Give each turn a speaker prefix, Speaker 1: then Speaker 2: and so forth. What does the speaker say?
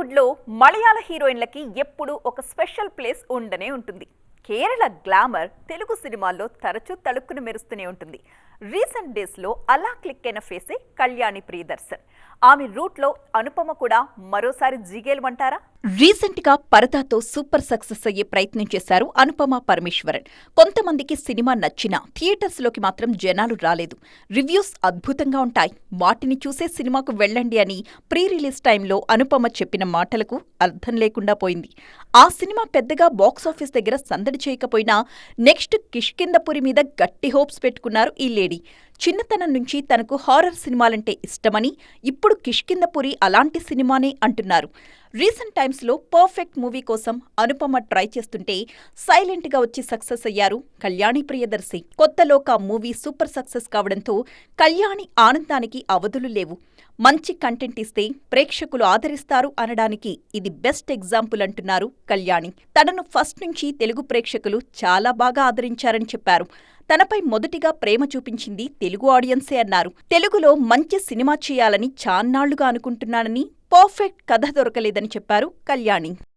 Speaker 1: టాలీవుడ్లో మలయాళ హీరోయిన్లకి ఎప్పుడూ ఒక స్పెషల్ ప్లేస్ ఉండనే ఉంటుంది. కేరళ గ్లామర్ తెలుగు సినిమాల్లో తరచూ తళుక్కును మెరుస్తూనే ఉంటుంది. రీసెంట్ డేస్లో అలా క్లిక్ అయిన ఫేసే కళ్యాణి ప్రియదర్శన్. ఆమె రూట్లో అనుపమ కూడా మరోసారి జిగేలమంటారా రీసెంట్గా పరదాతో సూపర్ సక్సెస్ అయ్యే ప్రయత్నం చేశారు అనుపమ పరమేశ్వరన్. కొంతమందికి సినిమా నచ్చినా థియేటర్స్లోకి మాత్రం జనాలు రాలేదు. రివ్యూస్ అద్భుతంగా ఉంటాయి. వాటిని చూసే సినిమాకు వెళ్ళండి అని ప్రీ రిలీజ్ టైంలో అనుపమ చెప్పిన మాటలకు అర్థం లేకుండా పోయింది. ఆ సినిమా పెద్దగా బాక్సాఫీస్ దగ్గర సందడి చేయకపోయినా నెక్స్ట్ కిష్కిందపురి మీద గట్టి హోప్స్ పెట్టుకున్నారు ఈ లేడీ. చిన్నతనం నుంచి తనకు హారర్ సినిమాలంటే ఇష్టమని ఇప్పుడు కిష్కిందపురి అలాంటి సినిమానే అంటున్నారు. రీసెంట్ టైమ్స్లో పర్ఫెక్ట్ మూవీ కోసం అనుపమ ట్రై చేస్తుంటే సైలెంట్గా వచ్చి సక్సెస్ అయ్యారు Kalyani Priyadarshi. Kotha Lokah movie super success కావడంతో కళ్యాణి ఆనందానికి అవధులు లేవు. మంచి కంటెంట్ ఇస్తే ప్రేక్షకులు ఆదరిస్తారు అనడానికి ఇది బెస్ట్ ఎగ్జాంపుల్ అంటున్నారు కళ్యాణి. తనను ఫస్ట్ నుంచి తెలుగు ప్రేక్షకులు చాలా బాగా ఆదరించారని చెప్పారు. తనపై మొదటిగా ప్రేమ చూపించింది తెలుగు ఆడియన్సే అన్నారు. తెలుగులో మంచి సినిమా చేయాలని చాన్నాళ్ళుగా అనుకుంటున్నానని పర్ఫెక్ట్ కథ దొరకలేదని చెప్పారు కళ్యాణి.